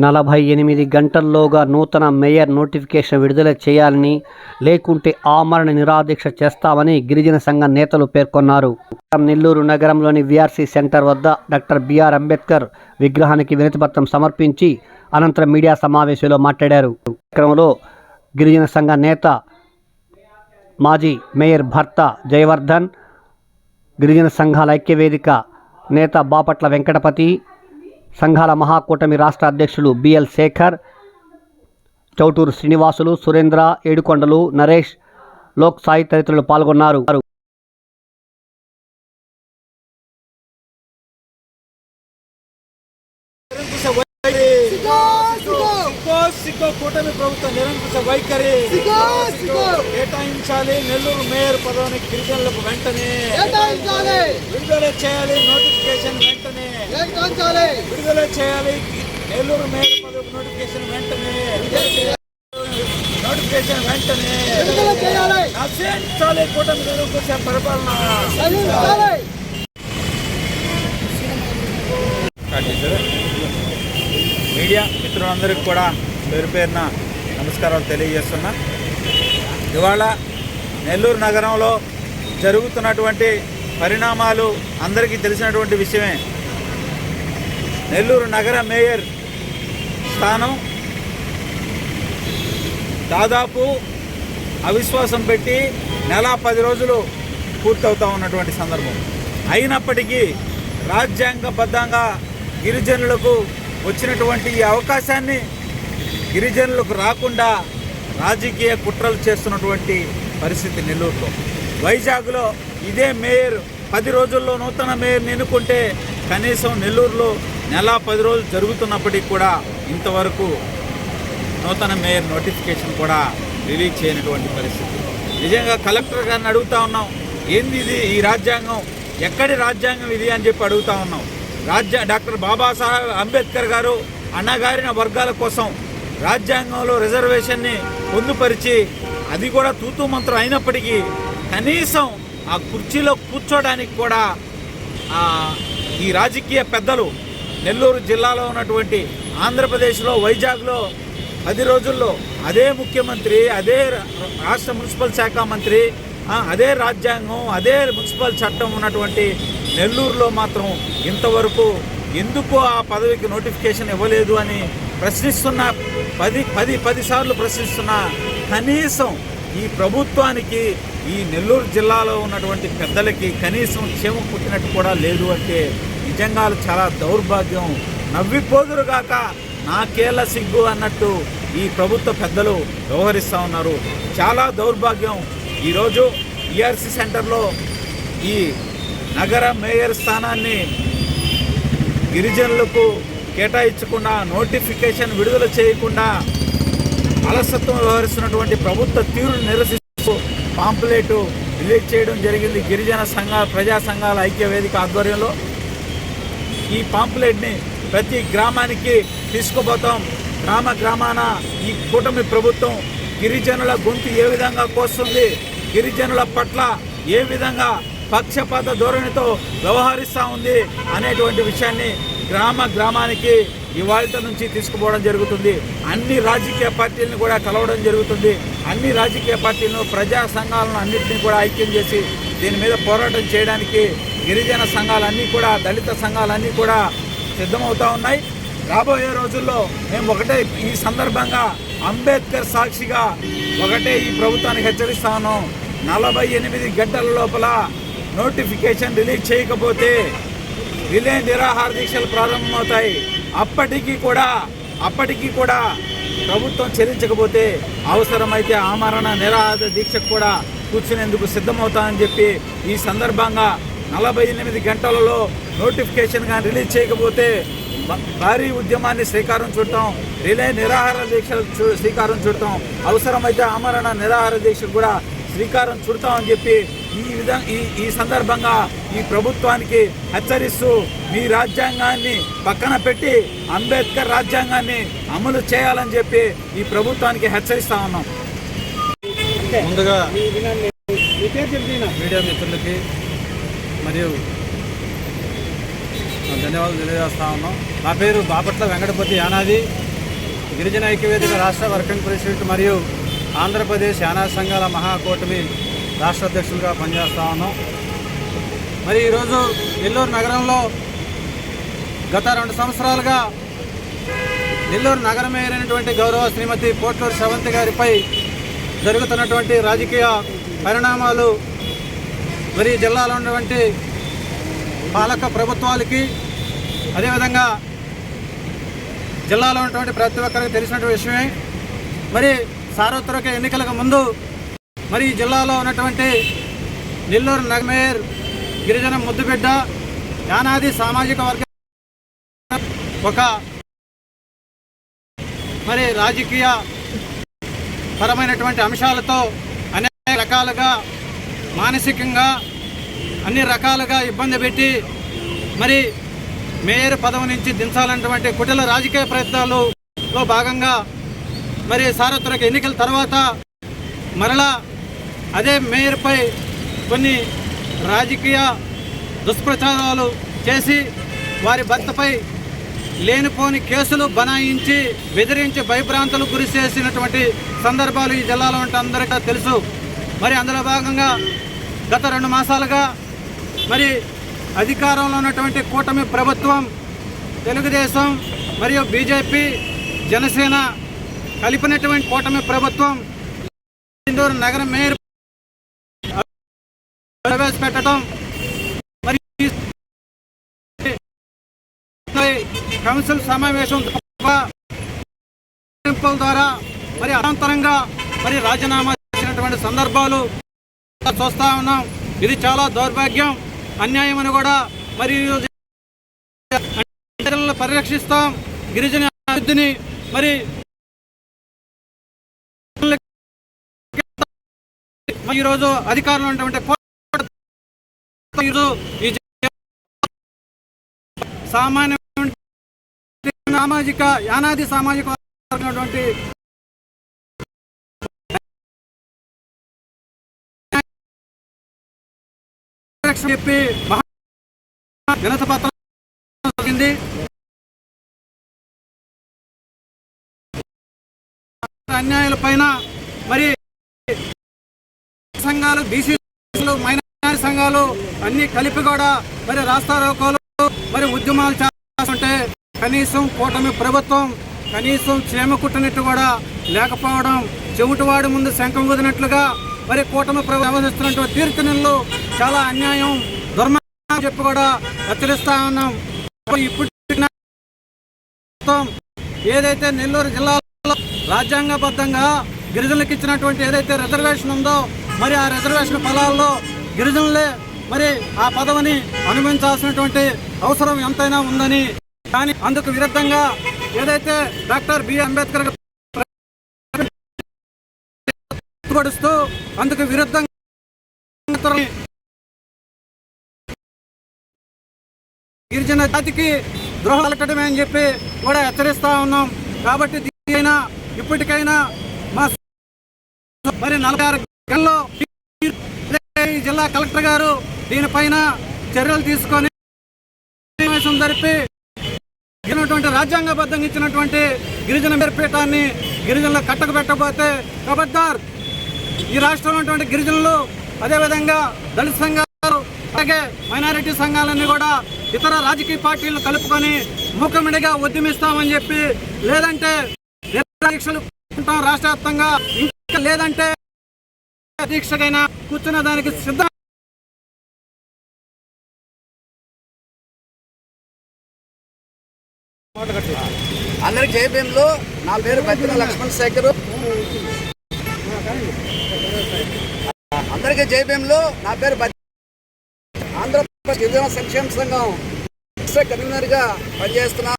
నలభై ఎనిమిది గంటల్లోగా నూతన మేయర్ నోటిఫికేషన్ విడుదల చేయాలని లేకుంటే ఆమరణ నిరాదీక్ష చేస్తామని గిరిజన సంఘ నేతలు పేర్కొన్నారు. నెల్లూరు నగరంలోని విఆర్సీ సెంటర్ వద్ద డాక్టర్ బిఆర్ అంబేద్కర్ విగ్రహానికి వినతిపత్రం సమర్పించి అనంతరం మీడియా సమావేశంలో మాట్లాడారు. క్రమంలో గిరిజన సంఘ నేత మాజీ మేయర్ భర్త జయవర్ధన్ గిరిజన సంఘాల ఐక్యవేదిక నేత బాపట్ల వెంకటపతి సంఘాల మహాకూటమి రాష్ట్ర అధ్యక్షులు బిఎల్ శేఖర్ చౌటూరు శ్రీనివాసులు సురేంద్ర ఏడుకొండలు నరేష్ లోక్ సాయి తదితరులు పాల్గొన్నారు. సిగ్గో కూటమి ప్రభుత్వ నిరంకుశ వైఖరి కేటాయించాలి. నెల్లూరు మేయర్ పదవిని గిరిజనులకు వెంటనే విడుదల చేయాలి. నోటిఫికేషన్ వెంటనే విడుదల చేయాలి. నెల్లూరు మేయర్ పదవి నోటిఫికేషన్ వెంటనే. నోటిఫికేషన్ వెంటనే. నశించాలి కూటమి నిరంకుశ పరిపాలన. మీడియా మిత్రులందరికీ కూడా పేరు పేరున నమస్కారాలు తెలియజేస్తున్నా. ఇవాళ నెల్లూరు నగరంలో జరుగుతున్నటువంటి పరిణామాలు అందరికీ తెలిసినటువంటి విషయమే. నెల్లూరు నగర మేయర్ స్థానం. దాదాపు అవిశ్వాసం పెట్టి నెల పది రోజులు పూర్తవుతా ఉన్నటువంటి సందర్భం. అయినప్పటికీ రాజ్యాంగబద్ధంగా గిరిజనులకు వచ్చినటువంటి ఈ అవకాశాన్ని గిరిజనులకు రాకుండా రాజకీయ కుట్రలు చేస్తున్నటువంటి పరిస్థితి నెల్లూరులో. వైజాగ్లో ఇదే మేయర్ పది రోజుల్లో నూతన మేయర్ని ఎన్నుకుంటే కనీసం నెల్లూరులో నెల పది రోజులు జరుగుతున్నప్పటికీ కూడా ఇంతవరకు నూతన మేయర్ నోటిఫికేషన్ కూడా రిలీజ్ చేయనటువంటి పరిస్థితి. నిజంగా కలెక్టర్ గారిని అడుగుతా ఉన్నాం ఏంది ఇది? ఈ రాజ్యాంగం ఎక్కడి రాజ్యాంగం ఇది? అని చెప్పి అడుగుతా ఉన్నాం. రాజ్య డాక్టర్ బాబాసాహెబ్ అంబేద్కర్ గారు అన్నగారిన వర్గాల కోసం రాజ్యాంగంలో రిజర్వేషన్ని పొందుపరిచి అది కూడా తూతూ మంత్రం అయినప్పటికీ కనీసం ఆ కుర్చీలో కూర్చోడానికి కూడా ఈ రాజకీయ పెద్దలు నెల్లూరు జిల్లాలో ఉన్నటువంటి ఆంధ్రప్రదేశ్లో వైజాగ్లో పది రోజుల్లో అదే ముఖ్యమంత్రి అదే రా- రాష్ట్ర మున్సిపల్ శాఖ మంత్రి అదే రాజ్యాంగం అదే మున్సిపల్ చట్టం ఉన్నటువంటి నెల్లూరులో మాత్రం ఇంతవరకు ఎందుకు ఆ పదవికి నోటిఫికేషన్ ఇవ్వలేదు అని ప్రశ్నిస్తున్న పది పది పదిసార్లు ప్రశ్నిస్తున్న కనీసం ఈ ప్రభుత్వానికి ఈ నెల్లూరు జిల్లాలో ఉన్నటువంటి పెద్దలకి కనీసం క్షేమం పుట్టినట్టు కూడా లేదు అంటే నిజంగా చాలా దౌర్భాగ్యం. నవ్విపోదురుగాక నాకేళ్ళ సిగ్గు అన్నట్టు ఈ ప్రభుత్వ పెద్దలు వ్యవహరిస్తూ ఉన్నారు. చాలా దౌర్భాగ్యం. ఈరోజు ఈఆర్సీ సెంటర్లో ఈ నగర మేయర్ స్థానాన్ని గిరిజనులకు కేటాయించకుండా నోటిఫికేషన్ విడుదల చేయకుండా అలసత్వం వ్యవహరిస్తున్నటువంటి ప్రభుత్వ తీరును నిరసిస్తూ పాంపులేటు రిలీజ్ చేయడం జరిగింది. గిరిజన సంఘాల ప్రజా సంఘాల ఐక్య వేదిక ఆధ్వర్యంలో ఈ పాంప్లెట్ని ప్రతి గ్రామానికి తీసుకుపోతాం. గ్రామ గ్రామాన ఈ కూటమి ప్రభుత్వం గిరిజనుల గొంతు ఏ విధంగా కోస్తుంది గిరిజనుల పట్ల ఏ విధంగా పక్షపాత ధోరణితో వ్యవహరిస్తూ ఉంది అనేటువంటి విషయాన్ని గ్రామ గ్రామానికి ఇవాళ నుంచి తీసుకుపోవడం జరుగుతుంది. అన్ని రాజకీయ పార్టీలను కూడా కలవడం జరుగుతుంది. అన్ని రాజకీయ పార్టీలను ప్రజా సంఘాలను అన్నింటినీ కూడా ఐక్యం చేసి దీని మీద పోరాటం చేయడానికి గిరిజన సంఘాలన్నీ కూడా దళిత సంఘాలన్నీ కూడా సిద్ధమవుతూ ఉన్నాయి. రాబోయే రోజుల్లో మేము ఒకటే ఈ సందర్భంగా అంబేద్కర్ సాక్షిగా ఒకటే ఈ ప్రభుత్వానికి హెచ్చరిస్తా ఉన్నాం. నలభై ఎనిమిది గంటల లోపల నోటిఫికేషన్ రిలీజ్ చేయకపోతే రిలే నిరాహార దీక్షలు ప్రారంభమవుతాయి. అప్పటికీ కూడా అప్పటికీ కూడా ప్రభుత్వం చెల్లించకపోతే అవసరమైతే ఆమరణ నిరాహార దీక్షకు కూడా కూర్చునేందుకు సిద్ధమవుతానని చెప్పి ఈ సందర్భంగా నలభై ఎనిమిది గంటలలో నోటిఫికేషన్ కానీ రిలీజ్ చేయకపోతే భారీ ఉద్యమాన్ని శ్రీకారం చుట్టాం రిలే నిరాహార దీక్షలు శ్రీకారం చుడతాం అవసరమైతే ఆమరణ నిరాహార దీక్షకు కూడా శ్రీకారం చుడతామని చెప్పి ఈ విధంగా ఈ ఈ సందర్భంగా ఈ ప్రభుత్వానికి హెచ్చరిస్తూ మీ రాజ్యాంగాన్ని పక్కన పెట్టి అంబేద్కర్ రాజ్యాంగాన్ని అమలు చేయాలని చెప్పి ఈ ప్రభుత్వానికి హెచ్చరిస్తా ఉన్నాం. ముందుగా మీడియా మిత్రులకి మరియు ధన్యవాదాలు తెలియజేస్తా ఉన్నాం. నా పేరు బాపట్ల వెంకటపతి యానాది. గిరిజన ఐక్యవేదిక రాష్ట్ర వర్కింగ్ ప్రెసిడెంట్ మరియు ఆంధ్రప్రదేశ్ యానా సంఘాల మహాకూటమి రాష్ట్ర అధ్యక్షులుగా పనిచేస్తా ఉన్నాం. మరి ఈరోజు నెల్లూరు నగరంలో గత రెండు సంవత్సరాలుగా నెల్లూరు నగర మేయర్ అయినటువంటి గౌరవ శ్రీమతి పోట్లూరు శ్రవంతి గారిపై జరుగుతున్నటువంటి రాజకీయ పరిణామాలు మరి జిల్లాలో ఉన్నటువంటి పాలక ప్రభుత్వాలకి అదేవిధంగా జిల్లాలో ఉన్నటువంటి ప్రతి ఒక్కరికి తెలిసినటువంటి విషయమే. మరి సార్వత్రిక ఎన్నికలకు ముందు మరి ఈ జిల్లాలో ఉన్నటువంటి నెల్లూరు నగర గిరిజన ముద్దుబిడ్డ యానాది సామాజిక వర్గ ఒక మరి రాజకీయ పరమైనటువంటి అంశాలతో అనేక రకాలుగా మానసికంగా అన్ని రకాలుగా ఇబ్బంది పెట్టి మరి మేయర్ పదవి నుంచి దించాలన్నటువంటి కుటిల రాజకీయ ప్రయత్నాలలో భాగంగా మరి సార్వత్రిక ఎన్నికల తర్వాత మరలా అదే మేయర్పై కొన్ని రాజకీయ దుష్ప్రచారాలు చేసి వారి భర్తపై లేనిపోని కేసులు బనాయించి బెదిరించి భయభ్రాంతులు గురి చేసినటువంటి సందర్భాలు ఈ జిల్లాలో ఉంటే అందరికీ తెలుసు. మరి అందులో భాగంగా గత రెండు మాసాలుగా మరి అధికారంలో ఉన్నటువంటి కూటమి ప్రభుత్వం తెలుగుదేశం మరియు బీజేపీ జనసేన కలిపినటువంటి కూటమి ప్రభుత్వం ఇందూరు నగర మేయర్ ప్రవేశపెట్టడం కౌన్సిల్ సమావేశం ద్వారా మరి అనంతరంగా మరి రాజీనామా చేసినటువంటి సందర్భాలు చూస్తా ఉన్నాం. ఇది చాలా దౌర్భాగ్యం అన్యాయం అని కూడా మరి పరిరక్షిస్తాం. గిరిజన అభివృద్ధిని మరి ఈరోజు అధికారులు ఉన్నటువంటి ఈరోజు ఈ సామాన్య సామాజిక యానాది సామాజిక వర్గమైనటువంటి చెప్పి వినత పత్రం జరిగింది అన్యాయాల పైన మరి సంఘాలు బీసీ మైనారిటీ సంఘాలు అన్ని కలిపి కూడా మరి రాస్తా రోకోలు మరి కనీసం కూటమి ప్రభుత్వం కనీసం క్షేమ కుట్టనట్టు కూడా లేకపోవడం చెవిటివాడి ముందు శంఖం కుదినట్లుగా మరి కూటమి ప్రభుత్వం వ్యవహరిస్తున్నటువంటి చాలా అన్యాయం దుర్మ చెప్పి కూడా హెచ్చరిస్తా ఉన్నాం. ఇప్పుడు ప్రభుత్వం ఏదైతే నెల్లూరు జిల్లాలో రాజ్యాంగబద్ధంగా గిరిజనులకు ఇచ్చినటువంటి ఏదైతే రిజర్వేషన్ ఉందో మరి ఆ రిజర్వేషన్ ఫలాల్లో గిరిజనులే మరి ఆ పదవిని అనుభవించాల్సినటువంటి అవసరం ఎంతైనా ఉందని కానీ అందుకు విరుద్ధంగా ఏదైతే డాక్టర్ బిఆర్ అంబేద్కర్ పడుస్తూ అందుకు విరుద్ధంగా గిరిజన జాతికి ద్రోహం పలకడమే అని చెప్పి కూడా హెచ్చరిస్తా ఉన్నాం. కాబట్టి దీనికైనా ఇప్పటికైనా మా మరి నలభై ఆరు గంటల్లో ఈ జిల్లా కలెక్టర్ గారు దీనిపైన చర్యలు తీసుకొని సమావేశం జరిపి ఇచ్చినటువంటి రాజ్యాంగబద్ధంగా ఇచ్చినటువంటి గిరిజన మేరపీఠాన్ని గిరిజనులు కట్టకు పెట్టకపోతే కబద్దార్ ఈ రాష్ట్రంలో ఉన్నటువంటి గిరిజనులు అదేవిధంగా దళిత సంఘాలు అలాగే మైనారిటీ సంఘాలన్నీ కూడా ఇతర రాజకీయ పార్టీలు కలుపుకొని ముఖమిడిగా ఉద్యమిస్తామని చెప్పి లేదంటే దీక్షలు రాష్ట్ర వ్యాప్తంగా ఇంకా లేదంటే దీక్షకైనా కూర్చున్న దానికి సిద్ధం అందరికి జయభీంలో నా పేరు పెద్దల లక్ష్మణ్ శేఖర్. అందరికీ జేపీఎంలో నా పేరు ఆంధ్రప్రదేశ్ గిరిజన సంక్షేమ సంఘం రాష్ట్ర కన్వీనర్గా పనిచేస్తున్నా.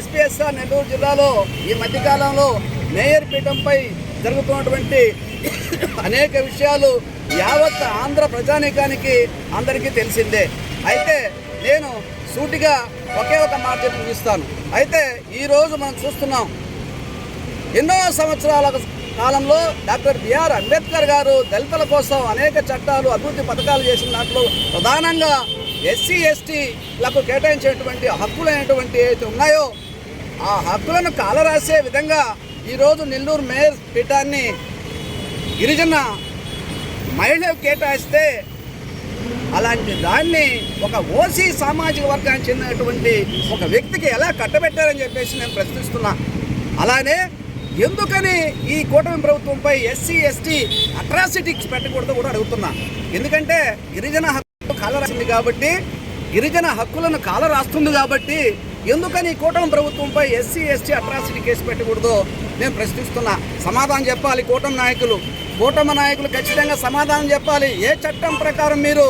ఎస్పీఎస్ఆర్ నెల్లూరు జిల్లాలో ఈ మధ్యకాలంలో మేయర్ పీఠంపై జరుగుతున్నటువంటి అనేక విషయాలు యావత్ ఆంధ్ర ప్రజానీకానికి అందరికీ తెలిసిందే. అయితే నేను సూటిగా ఒకే ఒక మాట చెప్పి ముగిస్తాను. అయితే ఈరోజు మనం చూస్తున్నాం ఎన్నో సంవత్సరాల కాలంలో డాక్టర్ బిఆర్ అంబేద్కర్ గారు దళితుల కోసం అనేక చట్టాలు అభివృద్ధి పథకాలు చేసిన దాంట్లో ప్రధానంగా ఎస్సీ ఎస్టీలకు కేటాయించేటువంటి హక్కులు అనేటువంటి ఏవైతే ఉన్నాయో ఆ హక్కులను కాలరాసే విధంగా ఈరోజు నెల్లూరు మేయర్ పీఠాన్ని గిరిజన మహిళకు కేటాయిస్తే అలాంటి దాన్ని ఒక ఓసీ సామాజిక వర్గానికి చెందినటువంటి ఒక వ్యక్తికి ఎలా కట్టబెట్టారని చెప్పేసి నేను ప్రశ్నిస్తున్నా. అలానే ఎందుకని ఈ కూటమి ప్రభుత్వంపై ఎస్సీ ఎస్టీ అట్రాసిటీస్ పెట్టకూడదు కూడా అడుగుతున్నా. ఎందుకంటే గిరిజన హక్కు కాలరాసింది కాబట్టి గిరిజన హక్కులను కాలరాస్తుంది కాబట్టి ఎందుకని కూటమి ప్రభుత్వంపై ఎస్సీ ఎస్టీ అట్రాసిటీ కేసు పెట్టకూడదో? నేను ప్రశ్నిస్తున్నా. సమాధానం చెప్పాలి కూటమి నాయకులు. కూటమి నాయకులు ఖచ్చితంగా సమాధానం చెప్పాలి. ఏ చట్టం ప్రకారం మీరు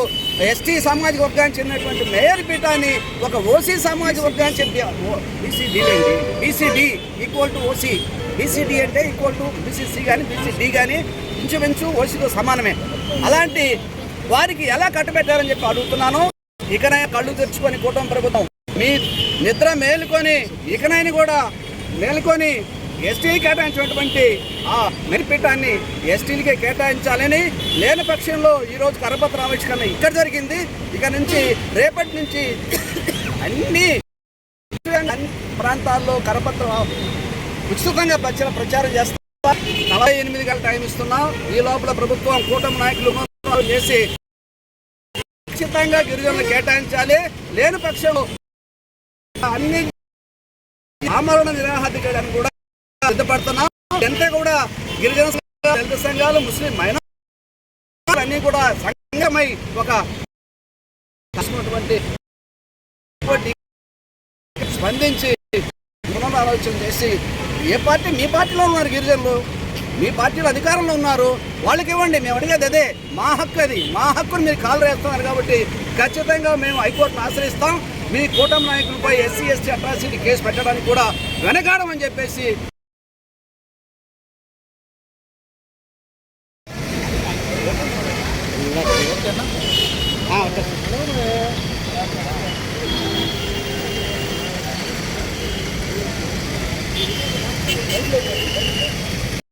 ఎస్టీ సామాజిక వర్గానికి చెందినటువంటి మేయర్ పీఠాన్ని ఒక ఓసీ సామాజిక వర్గానికి చెంది BCD BCD equal to OC. BCD అంటే ఈక్వల్ టు బీసీసీ కానీ బీసీడీ కానీ ఇంచుమించు ఓసీతో సమానమే. అలాంటి వారికి ఎలా కట్టబెట్టారని చెప్పి అడుగుతున్నాను. ఇకనే కళ్ళు తెరుచుకొని కూటమి ప్రభుత్వం మీ నిద్ర మేలుకొని ఇకనైనా కూడా మేలుకొని ఎస్టీలు కేటాయించినటువంటి ఆ మెరిపిటాన్ని ఎస్టీలకే కేటాయించాలని లేని పక్షంలో ఈరోజు కరపత్ర ఆవిష్కరణ ఇక్కడ జరిగింది. ఇక నుంచి రేపటి నుంచి అన్ని అన్ని ప్రాంతాల్లో కరపత్ర విస్తృతంగా ప్రచారం ప్రచారం చేస్తా. నలభై ఎనిమిది గంటల టైం ఇస్తున్నాం. ఈ లోపల ప్రభుత్వం కూటమి నాయకులు చేసి ఖచ్చితంగా గిరిజనులు కేటాయించాలి. లేని పక్షంలో అన్ని ఆమరణ నిరాహారికలను కూడా సిద్ధపడుతున్నాం. ఎంత కూడా గిరిజన సంఘాలు, దళిత సంఘాలు ముస్లిం మైనార్ అన్ని కూడా సంఘమై ఒక స్పందించి పునరాలోచన చేసి ఏ పార్టీ మీ పార్టీలో ఉన్నారు గిరిజనులు? మీ పార్టీలో అధికారంలో ఉన్నారు. వాళ్ళకి ఇవ్వండి మేము అడిగేది అదే. మా హక్కు అది. మా హక్కును మీరు కాలు వేస్తున్నారు కాబట్టి ఖచ్చితంగా మేము హైకోర్టును ఆశ్రయిస్తాం. మీ కూటమి నాయకులపై ఎస్సీ ఎస్టీ అట్రాసిటీ కేసు పెట్టడానికి కూడా వెనకాడమని చెప్పేసి